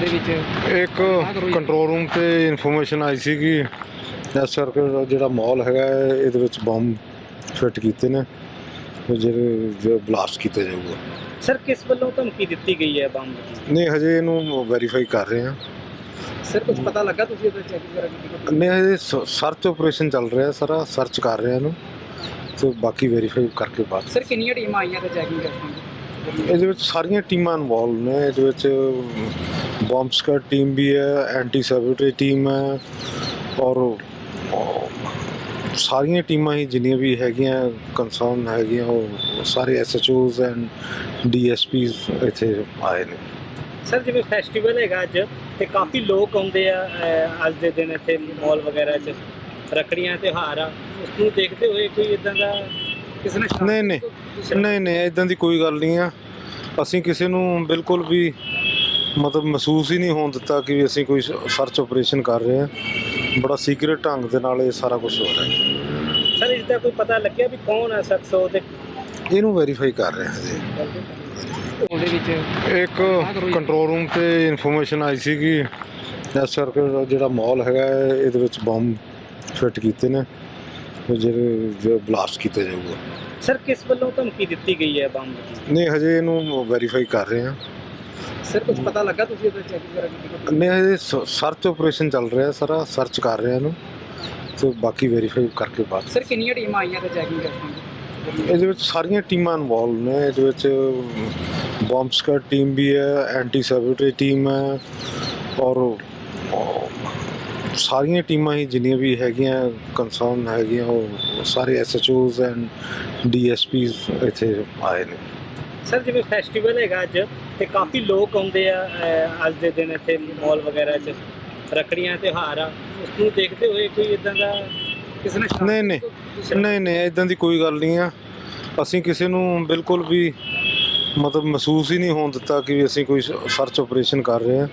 ਉਹਦੇ ਵਿੱਚ? ਇੱਕ ਕੰਟਰੋਲ ਰੂਮ ਤੇ ਇਨਫੋਰਮੇਸ਼ਨ ਆਈ ਸੀ ਕਿ ਇਸ ਕਰਕੇ ਜਿਹੜਾ ਮਾਲ ਹੈਗਾ ਇਹਦੇ ਵਿੱਚ ਬੰਬ ਫਿੱਟ ਕੀਤੇ ਨੇ। ਜਿਹੜੇ ਬਲਾਸਟ ਕੀਤਾ ਜਾਊਗਾ। ਸਰ ਕਿਸ ਵੱਲੋਂ ਧਮਕੀ ਦਿੱਤੀ ਗਈ ਹੈ ਬੰਬ ਦੀ? ਨਹੀਂ ਹਜੇ ਇਹਨੂੰ ਵੈਰੀਫਾਈ ਕਰ ਰਹੇ ਹਾਂ। ਸਰ ਕੁਝ ਪਤਾ ਲੱਗਾ ਤੁਸੀਂ ਇਹਦਾ ਚੈਕਿੰਗ ਵਗੈਰਾ ਕੀਤੀ? ਨਹੀਂ ਹਜੇ ਸਰਚ ਆਪਰੇਸ਼ਨ ਚੱਲ ਰਿਹਾ ਸਾਰਾ। ਸਰਚ ਕਰ ਰਹੇ ਹਾਂ ਇਹਨੂੰ। ਤੇ ਬਾਕੀ ਵੈਰੀਫਾਈ ਕਰਕੇ ਬਾਅਦ ਸਰ ਕਿੰਨੀਆਂ ਟੀਮਾਂ ਆਈਆਂ ਤੇ ਚੈਕਿੰਗ ਕਰਨ ਇਹਦੇ ਵਿੱਚ ਸਾਰੀਆਂ ਟੀਮਾਂ ਇਨਵੋਲਵ ਨੇ। ਇਹਦੇ ਵਿੱਚ ਬੰਬ ਸਕਰ ਟੀਮ ਵੀ ਹੈ ਐਂਟੀ ਸੈਬੋਟੇਜ ਟੀਮ ਹੈ ਔਰ ਅਹ, ਸਾਰੀਆਂ ਟੀਮਾਂ ਹੀ ਜਿੰਨੀਆਂ ਵੀ ਹੈਗੀਆਂ ਕਨਸਰਨ ਹੈਗੀਆਂ ਉਹ ਸਾਰੇ ਐਸਐਚਓਜ਼ ਐਂਡ ਡੀਐਸਪੀਜ਼ ਇੱਥੇ ਆਏ ਨੇ। ਸਰ ਜਿਵੇਂ ਫੈਸਟੀਵਲ ਹੈਗਾ ਅੱਜ ਤੇ ਕਾਫੀ ਲੋਕ ਆਉਂਦੇ ਆ ਅੱਜ ਦੇ ਦਿਨ ਇੱਥੇ ਮਾਲ ਵਗੈਰਾ 'ਚ ਰੱਖੜੀਆਂ ਤਿਉਹਾਰ ਆ ਉਸ ਨੂੰ ਦੇਖਦੇ ਹੋਏ ਕੋਈ ਇਦਾਂ ਦਾ ਕਿਸੇ ਨੇ ਸ਼ਰਾਰਤ- ਨਹੀਂ, ਨਹੀਂ। ਨਹੀਂ ਨਹੀਂ ਇਦਾਂ ਦੀ ਕੋਈ ਗੱਲ ਨਹੀਂ ਆ। ਅਸੀਂ ਕਿਸੇ ਨੂੰ ਬਿਲਕੁਲ ਵੀ ਮਤਲਬ ਮਹਿਸੂਸ ਹੀ ਨਹੀਂ ਹੋਣ ਦਿੱਤਾ ਕਿ ਵੀ ਅਸੀਂ ਕੋਈ ਸਰਚ ਆਪਰੇਸ਼ਨ ਕਰ ਰਹੇ ਹਾਂ ਬੜਾ ਸੀਕ੍ਰੀਟ ਢੰਗ ਦੇ ਨਾਲ ਇਹ ਸਾਰਾ ਕੁਝ ਹੋ ਰਿਹਾ ਹੈ। ਸਰ ਇਸ ਦਾ ਕੋਈ ਪਤਾ ਲੱਗਿਆ ਵੀ ਕੌਣ ਹੈ ਸ਼ਖਸ ਉਹ ਤੇ? ਇਹਨੂੰ ਵੈਰੀਫਾਈ ਕਰ ਰਹੇ ਹਾਂ ਜੀ। ਉਹਦੇ ਵਿੱਚ ਇੱਕ ਕੰਟਰੋਲ ਰੂਮ ਤੇ ਇਨਫੋਰਮੇਸ਼ਨ ਆਈ ਸੀ ਕਿ ਇਸ ਕਰਕੇ ਜਿਹੜਾ ਮਾਲ ਹੈਗਾ ਇਹਦੇ ਵਿੱਚ ਬੰਬ ਫਿੱਟ ਕੀਤੇ ਨੇ। ਜਿਹੜੇ ਬਲਾਸਟ ਕੀਤਾ ਜਾਊਗਾ। ਸਰ ਕਿਸ ਵੱਲੋਂ ਧਮਕੀ ਦਿੱਤੀ ਗਈ ਹੈ ਬੰਬ ਦੀ? ਨਹੀਂ ਹਜੇ ਇਹਨੂੰ ਵੈਰੀਫਾਈ ਕਰ ਰਹੇ ਹਾਂ। ਸਰ ਕੁਝ ਪਤਾ ਲੱਗਾ ਤੁਸੀਂ ਇਹਦਾ ਚੈਕਿੰਗ ਵਗੈਰਾ ਕੀਤੀ? ਨਹੀਂ ਹਜੇ ਸਰਚ ਆਪਰੇਸ਼ਨ ਚੱਲ ਰਿਹਾ ਸਾਰਾ ਸਰਚ ਕਰ ਰਹੇ ਹਾਂ ਇਹਨੂੰ। ਤੇ ਬਾਕੀ ਵੈਰੀਫਾਈ ਕਰਕੇ ਬਾਅਦ ਸਰ ਕਿੰਨੀਆਂ ਟੀਮਾਂ ਆਈਆਂ ਤੇ ਚੈਕਿੰਗ ਕਰਨ ਇਹਦੇ ਵਿੱਚ ਸਾਰੀਆਂ ਟੀਮਾਂ ਇਨਵੋਲਵ ਨੇ। ਇਹਦੇ ਵਿੱਚ ਬੰਬ ਸਕਰ ਟੀਮ ਵੀ ਹੈ ਐਂਟੀ ਸੈਬੋਟੇਜ ਟੀਮ ਹੈ ਔਰ ਸਾਰੀਆਂ ਟੀਮਾਂ ਹੀ ਜਿੰਨੀਆਂ ਵੀ ਹੈਗੀਆਂ ਕਨਸਰਨ ਹੈਗੀਆਂ ਉਹ ਸਾਰੇ ਐਸਐਚਓਜ਼ ਐਂਡ ਡੀਐਸਪੀਜ਼ ਇੱਥੇ ਆਏ ਨੇ ਸਰ ਜਿਵੇਂ ਫੈਸਟੀਵਲ ਹੈਗਾ ਅੱਜ ਤੇ ਕਾਫੀ ਲੋਕ ਆਉਂਦੇ ਆ ਅਹ, ਅੱਜ ਦੇ ਦਿਨ ਇੱਥੇ ਮਾਲ ਵਗੈਰਾ 'ਚ ਰੱਖੜੀਆਂ ਤਿਉਹਾਰ ਆ ਉਸ ਨੂੰ ਦੇਖਦੇ ਹੋਏ ਕੋਈ ਇਦਾਂ ਦਾ ਕਿਸੇ ਨੇ ਨਹੀਂ, ਨਹੀਂ। ਨਹੀਂ ਨਹੀਂ ਇਦਾਂ ਦੀ ਕੋਈ ਗੱਲ ਨਹੀਂ ਆ ਅਸੀਂ ਕਿਸੇ ਨੂੰ ਬਿਲਕੁਲ ਵੀ ਮਤਲਬ ਮਹਿਸੂਸ ਹੀ ਨਹੀਂ ਹੋਣ ਦਿੱਤਾ ਕਿ ਅਸੀਂ ਕੋਈ ਸਰਚ ਆਪਰੇਸ਼ਨ ਕਰ ਰਹੇ ਹਾਂ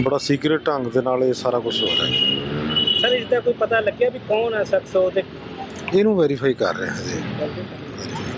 ਬੜਾ ਸੀਕ੍ਰੀਟ ਢੰਗ ਦੇ ਨਾਲ ਇਹ ਸਾਰਾ ਕੁਝ ਹੋ ਰਿਹਾ ਹੈ। ਸਰ ਇਸ ਦਾ ਕੋਈ ਪਤਾ ਲੱਗਿਆ ਵੀ ਕੌਣ ਹੈ ਸ਼ਖਸ ਉਹ ਤੇ ਇਹਨੂੰ ਵੈਰੀਫਾਈ ਕਰ ਰਹੇ ਹਾਂ ਜੀ।